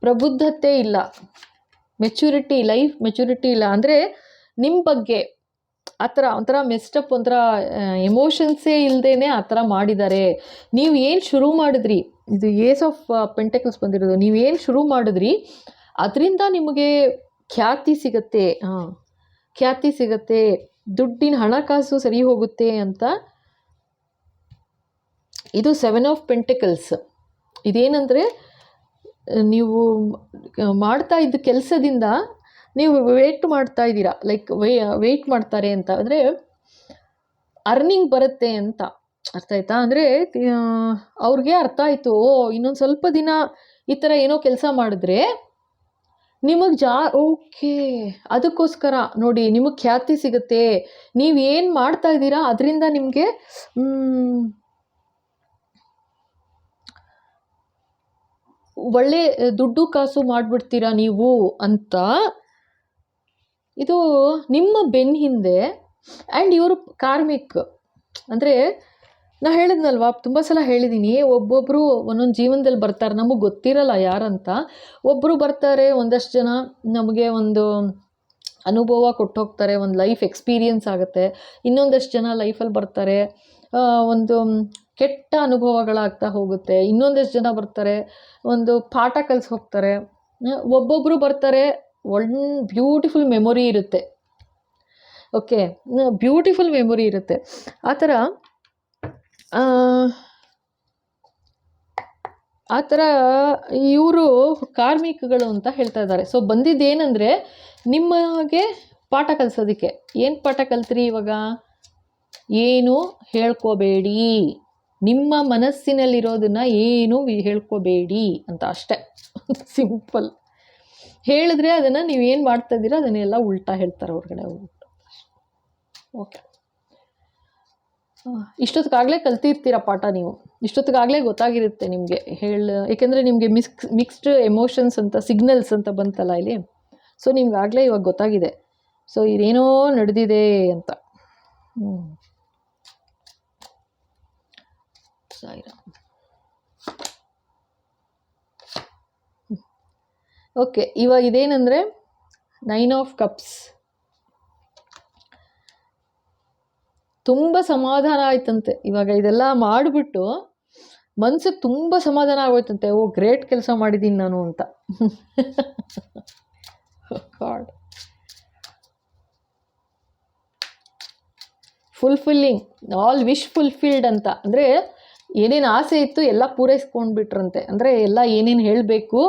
A: ಪ್ರಬುದ್ಧತೆ ಇಲ್ಲ. ಮೆಚುರಿಟಿ ಲೈಫ್ ಮೆಚುರಿಟಿ ಇಲ್ಲ. ಅಂದರೆ ನಿಮ್ಮ ಬಗ್ಗೆ ಆ ಥರ, ಒಂಥರ ಮೆಸ್ಟಪ್ ಒಂಥರ ಎಮೋಷನ್ಸೇ ಇಲ್ಲದೇ ಆ ಥರ ಮಾಡಿದ್ದಾರೆ. ನೀವು ಏನು ಶುರು ಮಾಡಿದ್ರಿ? ಇದು ಏಸ್ ಆಫ್ ಪೆಂಟೆಕಲ್ಸ್ ಬಂದಿರೋದು. ನೀವೇನು ಶುರು ಮಾಡಿದ್ರಿ? ಅದರಿಂದ ನಿಮಗೆ ಖ್ಯಾತಿ ಸಿಗತ್ತೆ. ಖ್ಯಾತಿ ಸಿಗತ್ತೆ. ದುಡ್ಡಿನ ಹಣಕಾಸು ಸರಿ ಹೋಗುತ್ತೆ ಅಂತ. ಇದು ಸೆವೆನ್ ಆಫ್ ಪೆಂಟೆಕಲ್ಸ್ ಇದೇನೆಂದರೆ ನೀವು ಮಾಡ್ತಾ ಇದ್ದ ಕೆಲಸದಿಂದ ನೀವು ವೇಟ್ ಮಾಡ್ತಾ ಇದ್ದೀರಾ? ಲೈಕ್ ವೇ ವೆಯ್ಟ್ ಮಾಡ್ತಾರೆ ಅಂತ. ಅಂದರೆ ಅರ್ನಿಂಗ್ ಬರುತ್ತೆ ಅಂತ. ಅರ್ಥ ಆಯ್ತಾ? ಅಂದರೆ ಅವ್ರಿಗೆ ಅರ್ಥ ಆಯಿತು, ಓ, ಇನ್ನೊಂದು ಸ್ವಲ್ಪ ದಿನ ಈ ಥರ ಏನೋ ಕೆಲಸ ಮಾಡಿದ್ರೆ ನಿಮಗೆ ಜಾ, ಓಕೆ, ಅದಕ್ಕೋಸ್ಕರ ನೋಡಿ, ನಿಮಗೆ ಖ್ಯಾತಿ ಸಿಗುತ್ತೆ. ನೀವು ಏನು ಮಾಡ್ತಾ ಇದ್ದೀರಾ? ಅದರಿಂದ ನಿಮಗೆ ಒಳ್ಳೆ ದುಡ್ಡು ಕಾಸು ಮಾಡಿಬಿಡ್ತೀರಾ ನೀವು ಅಂತ. ಇದು ನಿಮ್ಮ ಬೆನ್ನ ಹಿಂದೆ ಆ್ಯಂಡ್ ಇವರು ಕಾರ್ಮಿಕ್. ಅಂದರೆ ನಾ ಹೇಳಿದ್ನಲ್ವಾ, ತುಂಬ ಸಲ ಹೇಳಿದ್ದೀನಿ ಒಬ್ಬೊಬ್ಬರು ಒಂದೊಂದು ಜೀವನದಲ್ಲಿ ಬರ್ತಾರೆ, ನಮಗೆ ಗೊತ್ತಿರಲ್ಲ ಯಾರಂತ. ಒಬ್ಬರು ಬರ್ತಾರೆ, ಒಂದಷ್ಟು ಜನ ನಮಗೆ ಒಂದು ಅನುಭವ ಕೊಟ್ಟು ಹೋಗ್ತಾರೆ ಒಂದು ಲೈಫ್ ಎಕ್ಸ್ಪೀರಿಯನ್ಸ್ ಆಗುತ್ತೆ. ಇನ್ನೊಂದಷ್ಟು ಜನ ಲೈಫಲ್ಲಿ ಬರ್ತಾರೆ. ಒಂದು ಕೆಟ್ಟ ಅನುಭವಗಳಾಗ್ತಾ ಹೋಗುತ್ತೆ. ಇನ್ನೊಂದಷ್ಟು ಜನ ಬರ್ತಾರೆ, ಒಂದು ಪಾಠ ಕಲಿಸಿ ಹೋಗ್ತಾರೆ. ಒಬ್ಬೊಬ್ಬರು ಬರ್ತಾರೆ ಒಳ್ಳೆ ಬ್ಯೂಟಿಫುಲ್ ಮೆಮೊರಿ ಇರುತ್ತೆ. ಓಕೆ ಬ್ಯೂಟಿಫುಲ್ ಮೆಮೊರಿ ಇರುತ್ತೆ. ಆ ಥರ ಆ ಥರ ಇವರು ಕಾರ್ಮಿಕಗಳು ಅಂತ ಹೇಳ್ತಾ ಇದ್ದಾರೆ. ಸೊ, ಬಂದಿದ್ದೇನೆಂದರೆ ನಿಮಗೆ ಪಾಠ ಕಲಿಸೋದಕ್ಕೆ. ಏನು ಪಾಠ ಕಲ್ತ್ರಿ ಇವಾಗ? ಏನು ಹೇಳ್ಕೋಬೇಡಿ. ನಿಮ್ಮ ಮನಸ್ಸಿನಲ್ಲಿರೋದನ್ನ ಏನು ಹೇಳ್ಕೋಬೇಡಿ ಅಂತ ಅಷ್ಟೆ. ಸಿಂಪಲ್ ಹೇಳಿದ್ರೆ ಅದನ್ನು ನೀವೇನು ಮಾಡ್ತಾ ಇದ್ದೀರಾ ಅದನ್ನೆಲ್ಲ ಉಲ್ಟಾ ಹೇಳ್ತಾರೆ ಹೊರಗಡೆ ಓಕೆ ಇಷ್ಟೊತ್ತಿಗಾಗಲೇ ಕಲ್ತಿರ್ತೀರ ಪಾಠ ನೀವು? ಇಷ್ಟೊತ್ತಿಗಾಗಲೇ ಗೊತ್ತಾಗಿರುತ್ತೆ ನಿಮಗೆ. ಹೇಳ ಏಕೆಂದರೆ ನಿಮಗೆ ಮಿಕ್ಸ್ ಮಿಕ್ಸ್ಡ್ ಎಮೋಷನ್ಸ್ ಅಂತ ಸಿಗ್ನಲ್ಸ್ ಅಂತ ಬಂತಲ್ಲ ಇಲ್ಲಿ. ಸೊ ನಿಮ್ಗಾಗಲೇ ಇವಾಗ ಗೊತ್ತಾಗಿದೆ. ಸೊ ಇದೇನೋ ನಡೆದಿದೆ ಅಂತ. ಹ್ಞೂ ಸಾಯಿರಾಮ್ ಓಕೆ ಇವಾಗ ಇದೇನೆಂದರೆ ನೈನ್ ಆಫ್ ಕಪ್ಸ್ ತುಂಬ ಸಮಾಧಾನ ಆಯ್ತಂತೆ. ಇವಾಗ ಇದೆಲ್ಲ ಮಾಡಿಬಿಟ್ಟು ಮನ್ಸಿಗೆ ತುಂಬ ಸಮಾಧಾನ ಆಗೋಯ್ತಂತೆ. ಓ, ಗ್ರೇಟ್ ಕೆಲಸ ಮಾಡಿದ್ದೀನಿ ನಾನು ಅಂತ. God fulfilling all wish fulfilled ಅಂತ. ಅಂದರೆ ಏನೇನು ಆಸೆ ಇತ್ತು ಎಲ್ಲ ಪೂರೈಸ್ಕೊಂಡ್ಬಿಟ್ರಂತೆ. ಅಂದರೆ ಎಲ್ಲ ಏನೇನು ಹೇಳಬೇಕು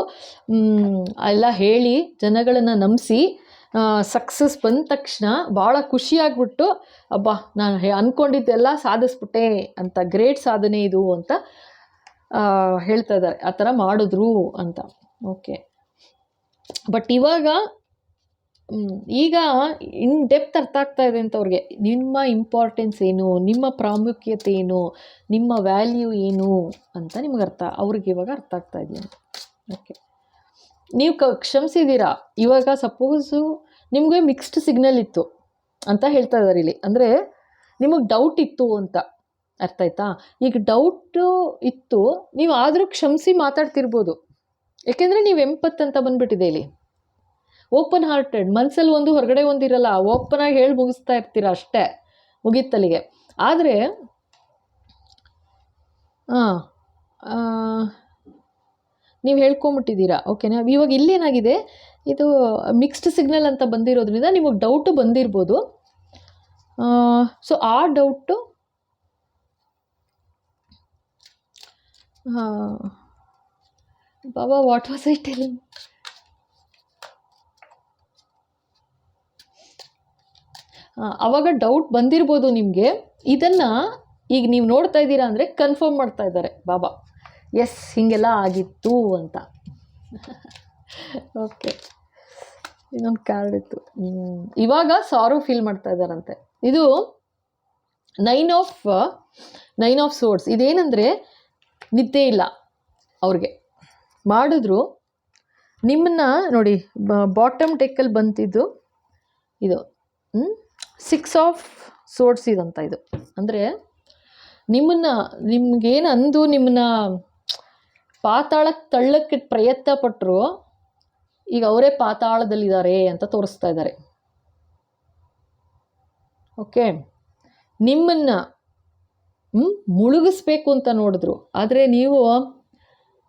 A: ಎಲ್ಲ ಹೇಳಿ ಜನಗಳನ್ನು ನಂಬಿಸಿ ಸಕ್ಸಸ್ ಬಂದ ತಕ್ಷಣ ಭಾಳ ಖುಷಿಯಾಗ್ಬಿಟ್ಟು, ಅಬ್ಬಾ, ನಾನು ಅಂದ್ಕೊಂಡಿದ್ದೆಲ್ಲ ಸಾಧಿಸ್ಬಿಟ್ಟೆ, ಅಂತ ಗ್ರೇಟ್ ಸಾಧನೆ ಇದು, ಅಂತ ಹೇಳ್ತಾ ಇದ್ದಾರೆ. ಆ ಥರ ಮಾಡಿದ್ರು ಅಂತ. ಓಕೆ ಬಟ್ ಇವಾಗ ಈಗ ಇನ್ ಡೆಪ್ತ್ ಅರ್ಥ ಆಗ್ತಾ ಇದೆ ಅಂತ ಅವ್ರಿಗೆ. ನಿಮ್ಮ ಇಂಪಾರ್ಟೆನ್ಸ್ ಏನು? ನಿಮ್ಮ ಪ್ರಾಮುಖ್ಯತೆ ಏನು? ನಿಮ್ಮ ವ್ಯಾಲ್ಯೂ ಏನು? ಅಂತ ನಿಮ್ಗೆ ಅರ್ಥ, ಅವ್ರಿಗೆ ಇವಾಗ ಅರ್ಥ ಆಗ್ತಾ ಇದೆಯಂತ ಓಕೆ ನೀವು ಕ ಕ್ಷಮಿಸಿದ್ದೀರಾ ಇವಾಗ ಸಪೋಸು ನಿಮಗೆ ಮಿಕ್ಸ್ಡ್ ಸಿಗ್ನಲ್ ಇತ್ತು ಅಂತ ಹೇಳ್ತಾ ಇದ್ದಾರೆ ಇಲ್ಲಿ. ಅಂದರೆ ನಿಮಗೆ ಡೌಟ್ ಇತ್ತು ಅಂತ ಅರ್ಥ ಆಯ್ತಾ? ಈಗ ಡೌಟು ಇತ್ತು, ನೀವು ಆದರೂ ಕ್ಷಮಿಸಿ ಮಾತಾಡ್ತಿರ್ಬೋದು. ಏಕೆಂದರೆ ನೀವು ಎಂಪತ್ ಅಂತ ಬಂದ್ಬಿಟ್ಟಿದೆ ಇಲ್ಲಿ. ಓಪನ್ ಹಾರ್ಟೆಡ್ ಮನಸ್ಸಲ್ಲಿ ಒಂದು ಹೊರಗಡೆ ಒಂದಿರಲ್ಲ ಓಪನ್ ಆಗಿ ಹೇಳಿ ಮುಗಿಸ್ತಾ ಇರ್ತೀರ ಅಷ್ಟೇ, ಮುಗೀತಲ್ಲಿಗೆ. ಆದರೆ ನೀವು ಹೇಳ್ಕೊಂಬಿಟ್ಟಿದ್ದೀರಾ? ಓಕೆನಾ ಇವಾಗ ಇಲ್ಲೇನಾಗಿದೆ? ಇದು ಮಿಕ್ಸ್ಡ್ ಸಿಗ್ನಲ್ ಅಂತ ಬಂದಿರೋದ್ರಿಂದ ನಿಮಗೆ ಡೌಟು ಬಂದಿರ್ಬೋದು. ಸೊ ಆ doubt Baba what was I telling ಅವಾಗ ಡೌಟ್ ಬಂದಿರ್ಬೋದು ನಿಮಗೆ. ಇದನ್ನು ಈಗ ನೀವು ನೋಡ್ತಾ ಇದ್ದೀರಾ ಅಂದರೆ ಕನ್ಫರ್ಮ್ ಮಾಡ್ತಾ ಇದ್ದಾರೆ. ಬಾಬಾ ಎಸ್ ಹೀಗೆಲ್ಲ ಆಗಿತ್ತು ಅಂತ. ಓಕೆ ಇನ್ನೊಂದು ಕಾರ್ಡ್ ಇತ್ತು. ಇವಾಗ ಸಾರು ಫೀಲ್ ಮಾಡ್ತಾ ಇದ್ದಾರಂತೆ. ಇದು nine of nine of swords ಇದೇನಂದರೆ ನಿದ್ದೆ ಇಲ್ಲ ಅವ್ರಿಗೆ. ಮಾಡಿದ್ರು. ನಿಮ್ಮನ್ನ ನೋಡಿ ಬಾಟಮ್ ಟೆಕ್ಕಲ್ಲಿ ಬಂತಿದ್ದು. ಇದು ಸಿಕ್ಸ್ ಆಫ್ ಸೋರ್ಸ್ ಇದಂತ ಇದು. ಅಂದರೆ ನಿಮ್ಮನ್ನು, ನಿಮ್ಗೇನು ಅಂದು ನಿಮ್ಮನ್ನ ಪಾತಾಳಕ್ಕೆ ತಳ್ಳಕ್ಕೆ ಪ್ರಯತ್ನ ಪಟ್ಟರು ಈಗ ಅವರೇ ಪಾತಾಳದಲ್ಲಿದ್ದಾರೆ ಅಂತ ತೋರಿಸ್ತಾ ಇದ್ದಾರೆ ಓಕೆ? ನಿಮ್ಮನ್ನು ಮುಳುಗಿಸ್ಬೇಕು ಅಂತ ನೋಡಿದ್ರು. ಆದರೆ ನೀವು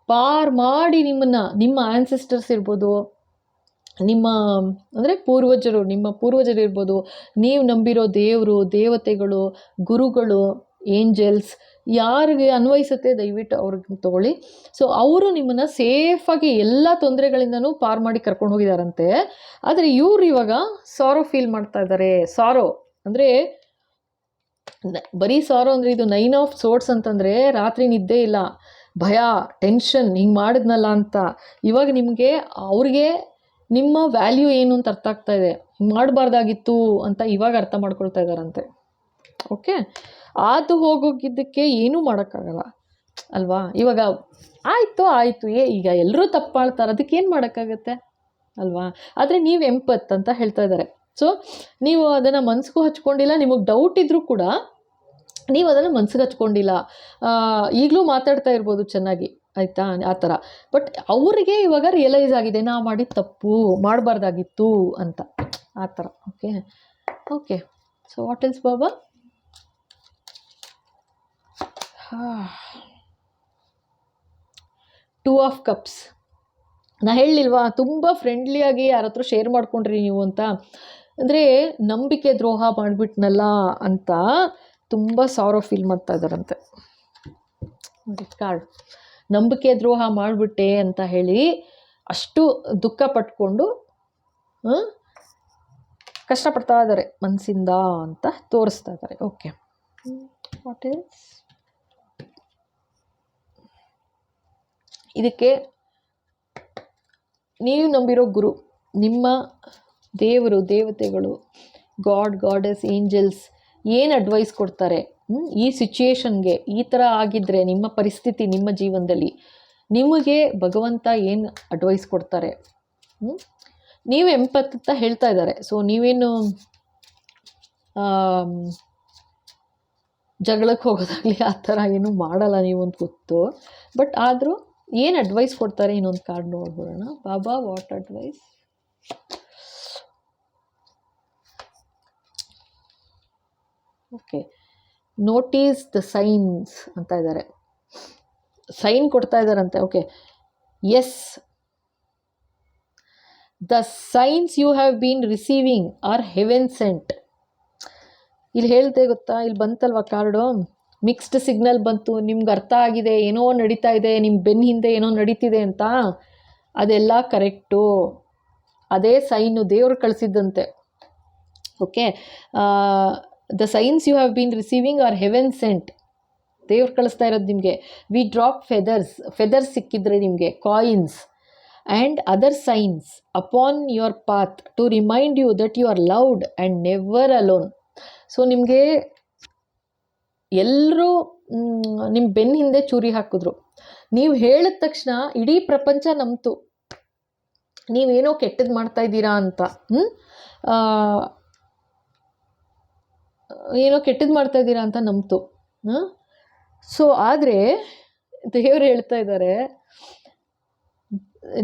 A: ಪಾರ್ ಮಾಡಿ ನಿಮ್ಮನ್ನು, ನಿಮ್ಮ ಆನ್ಸೆಸ್ಟರ್ಸ್ ಇರ್ಬೋದು ನಿಮ್ಮ, ಅಂದರೆ ಪೂರ್ವಜರು, ನಿಮ್ಮ ಪೂರ್ವಜರು ಇರ್ಬೋದು, ನೀವು ನಂಬಿರೋ ದೇವರು, ದೇವತೆಗಳು, ಗುರುಗಳು, ಏಂಜಲ್ಸ್, ಯಾರಿಗೆ ಅನ್ವಯಿಸುತ್ತೆ ದಯವಿಟ್ಟು ಅವ್ರಿಗೆ ತಗೊಳ್ಳಿ. ಸೊ ಅವರು ನಿಮ್ಮನ್ನು ಸೇಫಾಗಿ ಎಲ್ಲ ತೊಂದರೆಗಳಿಂದನೂ ಪಾರ್ ಮಾಡಿ ಕರ್ಕೊಂಡು ಹೋಗಿದ್ದಾರಂತೆ ಆದರೆ ಇವರು ಇವಾಗ ಸಾರೋ ಫೀಲ್ ಮಾಡ್ತಾ ಇದ್ದಾರೆ ಸಾರೋ ಅಂದರೆ ಬರೀ ಸಾರೋ ಅಂದರೆ ಇದು ನೈನ್ ಆಫ್ ಸೋರ್ಟ್ಸ್ ಅಂತಂದರೆ ರಾತ್ರಿ ನಿದ್ದೆ ಇಲ್ಲ. ಭಯ ಟೆನ್ಷನ್ ಹಿಂಗೆ ಮಾಡಿದ್ನಲ್ಲ ಅಂತ. ಇವಾಗ ನಿಮಗೆ ಅವ್ರಿಗೆ ನಿಮ್ಮ ವ್ಯಾಲ್ಯೂ ಏನು ಅಂತ ಅರ್ಥ ಆಗ್ತಾ ಇದೆ? ಮಾಡಬಾರ್ದಾಗಿತ್ತು ಅಂತ ಇವಾಗ ಅರ್ಥ ಮಾಡ್ಕೊಳ್ತಾ ಇದ್ದಾರಂತೆ. ಓಕೆ ಆದು ಹೋಗೋಗಿದ್ದಕ್ಕೆ ಏನೂ ಮಾಡೋಕ್ಕಾಗಲ್ಲ. ಅಲ್ವಾ? ಇವಾಗ ಆಯಿತು ಆಯಿತು, ಏ, ಈಗ ಎಲ್ಲರೂ ತಪ್ಪಾಳ್ತಾರೆ. ಏನು ಮಾಡೋಕ್ಕಾಗತ್ತೆ? ಅಲ್ವಾ? ಆದರೆ ನೀವು ಎಂಪತ್ ಅಂತ ಹೇಳ್ತಾ ಇದ್ದಾರೆ. ಸೊ ನೀವು ಅದನ್ನು ಮನ್ಸಿಗೂ ಹಚ್ಕೊಂಡಿಲ್ಲ, ನಿಮಗೆ ಡೌಟ್ ಇದ್ದರೂ ಕೂಡ ನೀವು ಅದನ್ನು ಮನ್ಸಿಗೆ ಹಚ್ಕೊಂಡಿಲ್ಲ. ಈಗಲೂ ಮಾತಾಡ್ತಾ ಇರ್ಬೋದು ಚೆನ್ನಾಗಿ. ಆಯಿತಾ? ಆ ಥರ. ಬಟ್ ಅವರಿಗೆ ಇವಾಗ ರಿಯಲೈಸ್ ಆಗಿದೆ, ನಾ ಮಾಡಿದ ತಪ್ಪು, ಮಾಡಬಾರ್ದಾಗಿತ್ತು ಅಂತ. ಆ ಥರ okay okay so what else Baba? Two of cups ನಾ ಹೇಳಿಲ್ವಾ, ತುಂಬ ಫ್ರೆಂಡ್ಲಿಯಾಗಿ ಯಾರ ಹತ್ರ ಶೇರ್ ಮಾಡ್ಕೊಂಡ್ರಿ ನೀವು ಅಂತ. ಅಂದರೆ, ನಂಬಿಕೆ ದ್ರೋಹ ಮಾಡಿಬಿಟ್ನಲ್ಲ ಅಂತ ತುಂಬ ಸಾರೋ ಫೀಲ್ ಮಾಡ್ತಾ ಇದ್ದಾರಂತೆ. ಕಾರ್ಡ್ ನಂಬಿಕೆ ದ್ರೋಹ ಮಾಡಿಬಿಟ್ಟೆ ಅಂತ ಹೇಳಿ ಅಷ್ಟು ದುಃಖ ಪಟ್ಕೊಂಡು ಕಷ್ಟಪಡ್ತಾ ಇದ್ದಾರೆ ಮನಸ್ಸಿಂದ ಅಂತ ತೋರಿಸ್ತಾ ಇದ್ದಾರೆ. ಓಕೆ ವಾಟ್ ಈಸ್ ಇದಕ್ಕೆ ನೀವು ನಂಬಿರೋ ಗುರು, ನಿಮ್ಮ ದೇವರು, ದೇವತೆಗಳು ಗಾಡ್ ಗಾಡೆಸ್ ಏಂಜಲ್ಸ್ ಏನು ಅಡ್ವೈಸ್ ಕೊಡ್ತಾರೆ? ಈ ಸಿಚುಯೇಷನ್ಗೆ ಈ ಥರ ಆಗಿದ್ದರೆ ನಿಮ್ಮ ಪರಿಸ್ಥಿತಿ ನಿಮ್ಮ ಜೀವನದಲ್ಲಿ ನಿಮಗೆ ಭಗವಂತ ಏನು ಅಡ್ವೈಸ್ ಕೊಡ್ತಾರೆ? ನೀವು ಎಂಪತ್ ಅಂತ ಹೇಳ್ತಾ ಇದ್ದಾರೆ. ಸೊ ನೀವೇನು ಜಗಳಕ್ಕೆ ಹೋಗೋದಾಗಲಿ ಆ ಥರ ಏನು ಮಾಡಲ್ಲ ನೀವು ಅಂತ ಗೊತ್ತು ಬಟ್ ಆದರೂ ಏನು ಅಡ್ವೈಸ್ ಕೊಡ್ತಾರೆ? ಇನ್ನೊಂದು card ನೋಡ್ಬಿಡೋಣ. Baba what advice okay notice the signs ಅಂತ ಇದ್ದಾರೆ ಸೈನ್ ಕೊಡ್ತಾ ಇದ್ದಾರಂತೆ okay yes the signs you have been receiving are heaven sent ಇಲ್ಲಿ ಹೇಳ್ತೆ ಗೊತ್ತಾ? ಇಲ್ಲಿ ಬಂತಲ್ವ ಕಾರ್ಡು ಮಿಕ್ಸ್ಡ್ ಸಿಗ್ನಲ್ ಬಂತು. ನಿಮ್ಗೆ ಅರ್ಥ ಆಗಿದೆ, ಏನೋ ನಡೀತಾ ಇದೆ ನಿಮ್ಮ ಬೆನ್ನ ಹಿಂದೆ ಏನೋ ನಡೀತಿದೆ ಅಂತ? ಅದೆಲ್ಲ ಕರೆಕ್ಟು ಅದೇ ಸೈನು ದೇವ್ರು ಕಳಿಸಿದ್ದಂತೆ. Okay the signs you have been receiving are heaven sent ದೇವ್ರು ಕಳಿಸ್ತಾ ಇರೋದು ನಿಮಗೆ. ವಿ ಡ್ರಾಪ್ ಫೆದರ್ಸ್ ಫೆದರ್ಸ್ ಸಿಕ್ಕಿದ್ರೆ ನಿಮಗೆ. Coins and other signs upon your path to remind you that you are loved and never alone so ನಿಮಗೆ ಎಲ್ಲರೂ ನಿಮ್ಮ ಬೆನ್ನ ಹಿಂದೆ ಚೂರಿ ಹಾಕಿದ್ರು. ನೀವು ಹೇಳಿದ ತಕ್ಷಣ ಇಡೀ ಪ್ರಪಂಚ ನಂಬ್ತು. ನೀವೇನೋ ಕೆಟ್ಟದ್ದು ಮಾಡ್ತಾ ಇದ್ದೀರಾ ಅಂತ. ಏನೋ ಕೆಟ್ಟದ್ದು ಮಾಡ್ತಾ ಇದ್ದೀರಾ ಅಂತ ನಂಬ್ತು. ಸೊ ಆದರೆ ದೇವ್ರು ಹೇಳ್ತಾ ಇದ್ದಾರೆ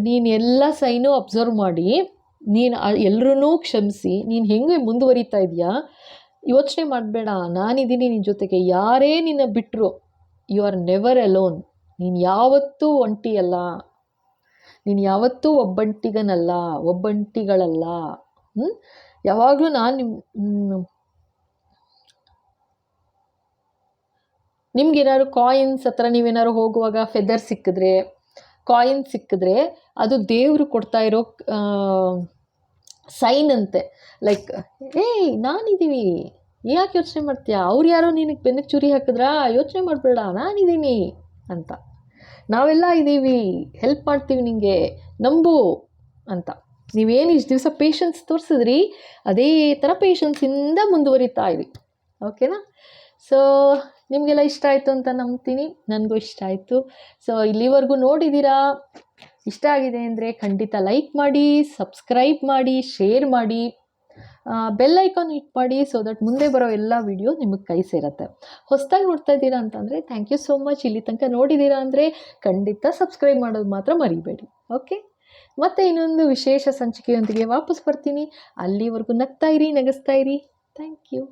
A: ನೀನು ಎಲ್ಲ ಸೈನು ಅಬ್ಸರ್ವ್ ಮಾಡಿ, ನೀನು ಎಲ್ಲರೂ ಕ್ಷಮಿಸಿ, ನೀನು ಹೆಂಗೆ ಮುಂದುವರಿತಾ ಇದೆಯಾ? ಯೋಚನೆ ಮಾಡಬೇಡ, ನಾನಿದ್ದೀನಿ ನಿನ್ನ ಜೊತೆಗೆ. ಯಾರೇ ನಿನ್ನ ಬಿಟ್ಟರು ಯು ಆರ್ ನೆವರ್ ಅಲೋನ್ ನೀನು ಯಾವತ್ತೂ ಒಂಟಿಯಲ್ಲ ನೀನು ಯಾವತ್ತೂ ಒಬ್ಬಂಟಿಗನಲ್ಲ, ಒಬ್ಬಂಟಿಗಳಲ್ಲ. ಯಾವಾಗಲೂ ನಾನು ನಿಮ್ಮ ನಿಮ್ಗೆ ಏನಾದ್ರು ಕಾಯಿನ್ಸ್ ಹತ್ರ ನೀವೇನಾದ್ರು ಹೋಗುವಾಗ ಫೆದರ್ ಸಿಕ್ಕಿದ್ರೆ ಕಾಯಿನ್ ಸಿಕ್ಕಿದ್ರೆ ಅದು ದೇವರು ಕೊಡ್ತಾ ಇರೋ ಸೈನ್ ಅಂತೆ. ಲೈಕ್ ಏಯ್ ನಾನಿದ್ದೀವಿ ಯಾಕೆ ಯೋಚನೆ ಮಾಡ್ತೀಯಾ? ಅವ್ರು ಯಾರೋ ನಿನಗೆ ಬೆನ್ನಕ್ಕೆ ಚುರಿ ಹಾಕಿದ್ರಾ? ಯೋಚನೆ ಮಾಡಬೇಡ ನಾನಿದ್ದೀನಿ ಅಂತ. ನಾವೆಲ್ಲ ಇದ್ದೀವಿ ಹೆಲ್ಪ್ ಮಾಡ್ತೀವಿ ನಿಮಗೆ ನಂಬು. ಅಂತ. ನೀವೇನು ಇಷ್ಟು ದಿವಸ ಪೇಷನ್ಸ್ ತೋರಿಸಿದ್ರಿ, ಅದೇ ಥರ ಪೇಷನ್ಸಿಂದ ಮುಂದುವರಿತಾ ಇರಿ. ಓಕೆನಾ ಸೊ ನಿಮಗೆಲ್ಲ ಇಷ್ಟ ಆಯಿತು ಅಂತ ನಂಬ್ತೀನಿ. ನನಗೂ ಇಷ್ಟ ಆಯಿತು. ಸೊ ಇಲ್ಲಿವರೆಗೂ ನೋಡಿದ್ದೀರಾ? ಇಷ್ಟ ಆಗಿದೆ ಅಂದರೆ ಖಂಡಿತ ಲೈಕ್ ಮಾಡಿ ಸಬ್ಸ್ಕ್ರೈಬ್ ಮಾಡಿ ಶೇರ್ ಮಾಡಿ ಬೆಲ್ ಐಕಾನ್ ಹಿಟ್ ಮಾಡಿ ಸೊ ದಟ್ ಮುಂದೆ ಬರೋ ಎಲ್ಲ ವಿಡಿಯೋ ನಿಮಗೆ ಕೈ ಸೇರುತ್ತೆ. ಹೊಸದಾಗಿ ನೋಡ್ತಾ ಇದ್ದೀರಾ ಅಂತಂದರೆ ಥ್ಯಾಂಕ್ ಯು ಸೋ ಮಚ್ ಇಲ್ಲಿ ತನಕ ನೋಡಿದ್ದೀರಾ ಅಂದರೆ ಖಂಡಿತ ಸಬ್ಸ್ಕ್ರೈಬ್ ಮಾಡೋದು ಮಾತ್ರ ಮರಿಬೇಡಿ. ಓಕೆ ಮತ್ತೆ ಇನ್ನೊಂದು ವಿಶೇಷ ಸಂಚಿಕೆಯೊಂದಿಗೆ ವಾಪಸ್ ಬರ್ತೀನಿ. ಅಲ್ಲಿವರೆಗೂ ನಗ್ತಾ ಇರಿ, ನಗಿಸ್ತಾ ಇರಿ. Thank you